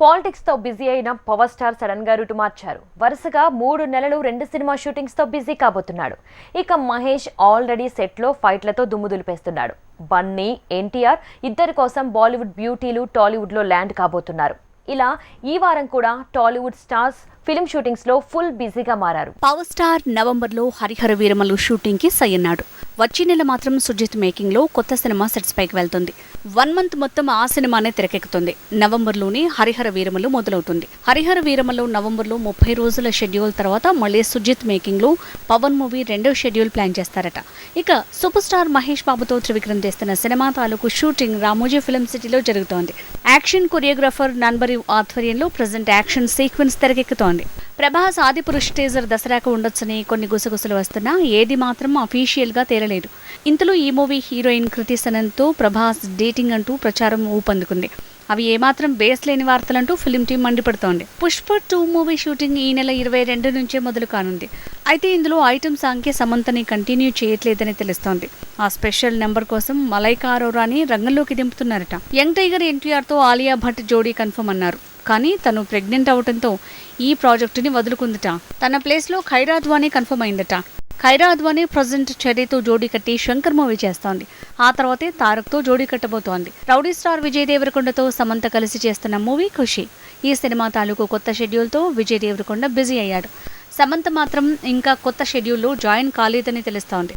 పాలిటిక్స్తో busy అయిన power star సడన్గా route మార్చారు. వరుసగా మూడు నెలలు రెండు సినిమా షూటింగ్స్తో బిజీ కాబోతున్నాడు. ఇక మహేష్ ఆల్రెడీ సెట్లో ఫైట్లతో దుమ్ము దులిపేస్తున్నాడు. బన్నీ ఎన్టీఆర్ ఇద్దరి కోసం బాలీవుడ్ బ్యూటీలు టాలీవుడ్లో ల్యాండ్ కాబోతున్నారు. ఇలా ఈ వారం కూడా టాలీవుడ్ స్టార్స్ ఫిల్మ్ షూటింగ్స్లో ఫుల్ బిజీగా మారారు. పవర్ స్టార్ నవంబర్లో హరిహర వీరమలు షూటింగ్కి సయ్యన్నాడు వచ్చే నెల మాత్రం సుజిత్ మేకింగ్లో కొత్త సినిమా సెట్స్ పైకి వెళ్తుంది. వన్ మంత్ మొత్తం ఆ సినిమానే తెరకెక్కుతుంది. నవంబర్లోనే హరిహర వీరమలు మొదలవుతుంది. హరిహర వీరమలు నవంబర్లో ముప్పై రోజుల షెడ్యూల్ తర్వాత మళ్ళీ సుజిత్ మేకింగ్లో పవన్ మూవీ రెండో షెడ్యూల్ ప్లాన్ చేస్తారట. ఇక సూపర్ స్టార్ మహేష్ బాబుతో త్రివిక్రమ్ చేస్తున్న సినిమా తాలూకు షూటింగ్ రామోజీ ఫిల్మ్ సిటీలో జరుగుతోంది. యాక్షన్ కొరియోగ్రాఫర్ నన్బరి ఆధ్వర్యంలో ప్రజెంట్ యాక్షన్ సీక్వెన్స్ తెరకెక్కుతోంది. ప్రభాస్ ఆదిపురుష్ టీజర్ దసరాకు ఉండొచ్చని కొన్ని గుసగుసలు వస్తున్నా ఏది మాత్రం అఫీషియల్గా తేరలేదు తేలలేదు. ఇంతలో ఈ మూవీ హీరోయిన్ కృతి సనన్తో ప్రభాస్ డేటింగ్ అంటూ ప్రచారం ఊపందుకుంది. అవి ఏమాత్రం బేస్ లేని వార్తలంటూ ఫిలిం టీం మండిపడుతోంది. పుష్ప టూ మూవీ షూటింగ్ ఈ నెల ఇరవై రెండు నుంచే మొదలు కానుంది. అయితే ఇందులో ఐటమ్ సాంగ్కి సమంతని కంటిన్యూ చేయట్లేదని తెలుస్తోంది. ఆ స్పెషల్ నెంబర్ కోసం మలైకా అరోరాని రంగంలోకి దింపుతున్నారట. యంగ్ టైగర్ ఎన్టీఆర్తో ఆలియా భట్ జోడీ కన్ఫర్మ్ అన్నారు. కానీ తను ప్రెగ్నెంట్ అవడంతో ఈ ప్రాజెక్టుని వదులుకుందట. తన ప్లేస్లో ఖైరాద్వానీ కన్ఫర్మ్ అయిందట. ఖైరా అద్వానీ ప్రజెంట్ చెర్రీతో జోడీ కట్టి శంకర్ మూవీ చేస్తోంది. ఆ తర్వాతే తారక్తో జోడీ కట్టబోతోంది. రౌడీ స్టార్ విజయ్ దేవరకొండతో సమంత కలిసి చేస్తున్న మూవీ ఖుషి. ఈ సినిమా తాలూకు కొత్త షెడ్యూల్తో విజయ్ దేవరకొండ బిజీ అయ్యాడు. సమంత మాత్రం ఇంకా కొత్త షెడ్యూల్లో జాయిన్ కాలేదని తెలుస్తోంది.